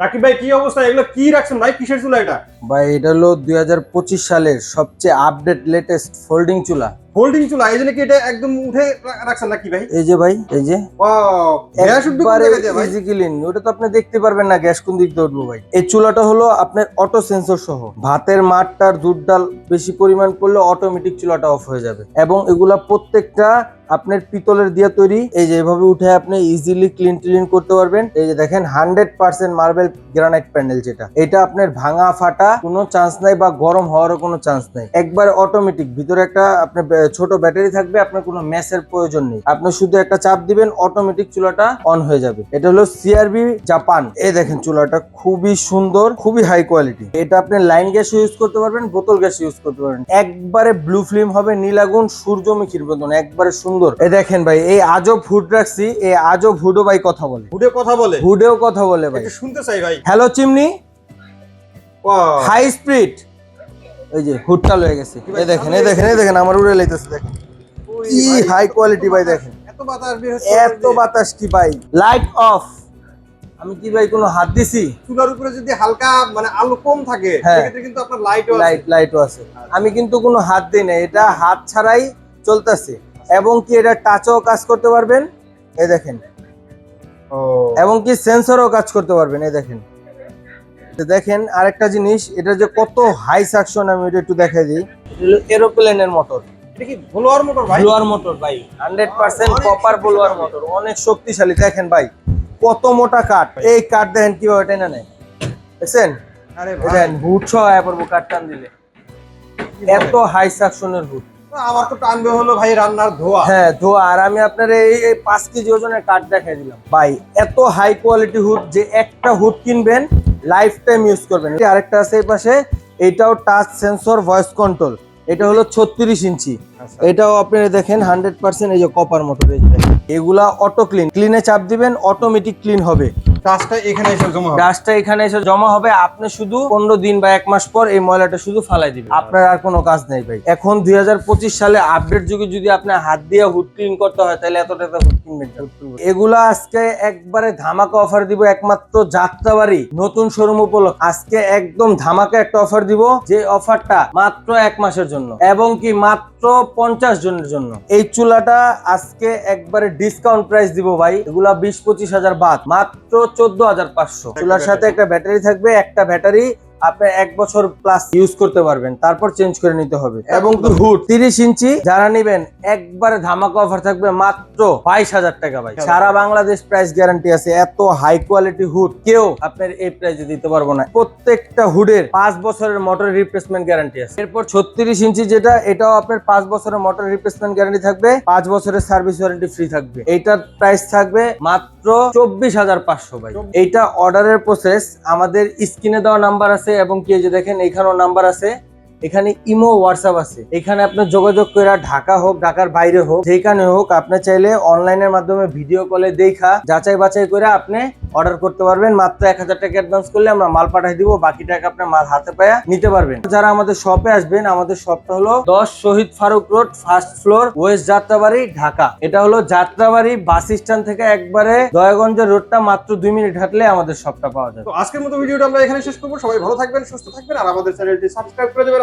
রাকিব ভাই কি অবস্থা? এগুলো কি রাখছেন ভাই? কিসের চুলা এটা? ভাই এটা হলো দুই হাজার পঁচিশ সালের সবচেয়ে আপডেট লেটেস্ট ফোল্ডিং চুলা। হোল্ডিং চুলা এই জন্য কি এটা একদম উঠে রাখছেন নাকি ভাই? এই যে ভাই এই যে। গ্যাস ইজি ক্লিন ওটা তো আপনি দেখতে পারবেন না গ্যাস কোন দিক দিয়ে উঠবো ভাই। এই চুলাটা হলো আপনার অটো সেন্সর সহ। ভাতের মাঠটার দুধ ডাল বেশি পরিমাণ পড়লে অটোমেটিক চুলাটা অফ হয়ে যাবে। এবং এগুলা প্রত্যেকটা আপনার পিতলের দিয়ে তৈরি। এই যে এভাবে উঠে আপনি ইজিলি ক্লিন ক্লিন করতে পারবেন। এই যে দেখেন হান্ড্রেড পার্সেন্ট মার্বেল গ্রানাইট প্যান্ডেল যেটা। এটা আপনার ভাঙা ফাটা, কোনো চান্স নাই বা গরম হওয়ারও কোনো চান্স নাই। একবার অটোমেটিক ভিতরে একটা আপনার ছোট ব্যাটারি থাকবে, আপনার কোনো ম্যাসের প্রয়োজন নেই। আপনি শুধু একটা চাপ দিবেন অটোমেটিক চুলাটা অন হয়ে যাবে। এটা হলো সিআরবি জাপান এই দেখেন, চুলাটা খুবই সুন্দর, খুবই হাই কোয়ালিটি এটা আপনি লাইন গ্যাস ইউজ করতে পারবেন, বোতল গ্যাস ইউজ করতে পারবেন। একবারে ব্লু ফিল্ম হবে নীলাগুন সূর্যমুখীর মতন একবারে সুন্দর এই দেখেন ভাই এই আজব ফুড রাখছি এই আজব হুডও ভাই কথা বলে। উঠে কথা বলে? হুডেও কথা বলে ভাই। শুনতে চাই ভাই। Hello chimney? হাই স্পিড এই যে হুডটা লয়ে গেছে। এই দেখেন এই দেখেন এই দেখেন আমার উড়ে লাইতেছে দেখেন। ভাই, হাই কোয়ালিটি ভাই দেখেন। এত বাতাস এত বাতাস কি ভাই? লাইট অফ আমি কি ভাই কোনো হাত দিছি? চুলার উপরে যদি হালকা মানে আলো কম থাকে হ্যাঁ। সেক্ষেত্রে কিন্তু আপনার লাইট লাইট লাইটও আছে। আমি কিন্তু কোনো হাত দিই না এটা হাত ছাড়াই চলতেছে। এবং কি এটা টাচও কাজ করতে পারবেন? এই দেখেন। এবং কি সেন্সরও কাজ করতে পারবেন এই দেখেন। দেখেন আরেকটা জিনিস এটা যে কত হাই সাকশন আমি এটা একটু দেখাই দিই। এরোপ্লেনের মোটর এটা কি ব্লোয়ার মোটর ভাই? ব্লোয়ার মোটর ভাই। হান্ড্রেড পার্সেন্ট কপার ব্লোয়ার শক্তিশালী। মোটর অনেক শক্তিশালী। দেখেন ভাই কত মোটা কাঠ। এই কাঠ দেখেন কীভাবে টেনে নেয়। দেখছেন? আরে এই দেখেন হুড সহ আয়া পড়ব কাঠ টান দিলে। এত হাই সাকশনের হুড আমার তো টানবে হলো ভাই রান্নার ধোয়া। হ্যাঁ ধোয়া। আর আমি আপনার এই পাঁচ কেজি ওজনের কাঠ দেখাই দিলাম। ভাই এত হাই কোয়ালিটি হুড যে একটা হুড কিনবেন লাইফ টাইম ইউজ করবেন আরেকটা আছে এই পাশে এটাও টাচ সেন্সর ভয়েস কন্ট্রোল এটা হলো ছত্রিশ ইঞ্চি। আচ্ছা। এটাও আপনি দেখেন হান্ড্রেড পার্সেন্ট এই যে কপার মোটর এগুলা অটো ক্লিন ক্লিনে চাপ দিবেন অটোমেটিক ক্লিন হবে। কাজটা এখানে এসে জমা হবে? ডাস্টটা এখানে এসে জমা হবে। আপনি শুধু পনেরো দিন বা এক মাস পর এই ময়লাটা শুধু ফালাই দিবেন। আপনার আর কোনো কাজ নেই ভাই। এখন দুই সালে আপডেট যুগে যদি আপনার হাত দিয়ে হুড ক্লিন করতে হয়, তাহলে এত টাকা হুড কেন? এগুলা আজকে একবারে ধামাকা অফার দিব একমাত্র যাত্রাবাড়ি নতুন শোরুম উপলক্ষে। আজকে একদম ধামাকা একটা অফার দিব, যে অফারটা মাত্র এক মাসের জন্য এবং কি মাত্র পঞ্চাশ জনের জন্য। এই চুলাটা আজকে একবারে ডিসকাউন্ট প্রাইস দিব ভাই। এগুলা বিশ পঁচিশ হাজার বাদ। মাত্র চোদ্দ হাজার পাঁচশো। চুলার সাথে একটা ব্যাটারি থাকবে একটা ব্যাটারি আপনি এক বছর প্লাস ইউজ করতে পারবেন তারপর চেঞ্জ করে নিতে হবে। এবং হুড তিরিশ ইঞ্চি যারা নিবেন একবারে ধামাকা অফার থাকবে মাত্র বাইশ হাজার টাকা ভাই। সারা বাংলাদেশ প্রাইস গ্যারান্টি আছে এত হাই কোয়ালিটি হুড কেউ আপনার এই প্রাইসে দিতে পারব না। প্রত্যেকটা হুডের পাঁচ বছরের মোটর রিপ্লেসমেন্ট গ্যারান্টি আছে। এরপর ছত্রিশ ইঞ্চি যেটা এটাও আপনার পাঁচ বছরের মোটর রিপ্লেসমেন্ট গ্যারান্টি থাকবে। পাঁচ বছরের সার্ভিস ওয়ারেন্টি ফ্রি থাকবে। এইটার প্রাইস থাকবে মাত্র চব্বিশ হাজার পাঁচশো ভাই। এইটা অর্ডারের প্রসেস আমাদের স্ক্রিনে দেওয়া নাম্বার আছে। এবং কি যে দেখেন এখানেও নাম্বার আছে। এখানে ইমো হোয়াটসঅ্যাপ আছে। এখানে আপনার যোগাযোগ করে ঢাকা হোক, ঢাকার বাইরে হোক যেখানে হোক, আপনি চাইলে অনলাইনের মাধ্যমে ভিডিও কলে দেখা, যাচাই বাছাই করে আপনি অর্ডার করতে পারবেন। মাত্র এক হাজার টাকা অ্যাডভান্স করলে আমরা মাল পাঠিয়ে দিব, বাকি টাকা আপনার মাল হাতে পায়া নিতে পারবেন। যারা আমাদের শপে আসবেন, আমাদের শপটা হলো দশ Shahid Faruk road first floor west Jatrabari, Dhaka. এটা হলো যাত্রাবাড়ি বাস স্ট্যান্ড থেকে একবারে দয়াগঞ্জের রোডটা মাত্র দুই মিনিট হাঁটলে আমাদের শপটা পাওয়া যাবে। তো আজকের মতো ভিডিওটা আমরা এখানে শেষ করব। সবাই ভালো থাকবেন, সুস্থ থাকবেন, আর আমাদের চ্যানেলটি সাবস্ক্রাইব করে দেবেন।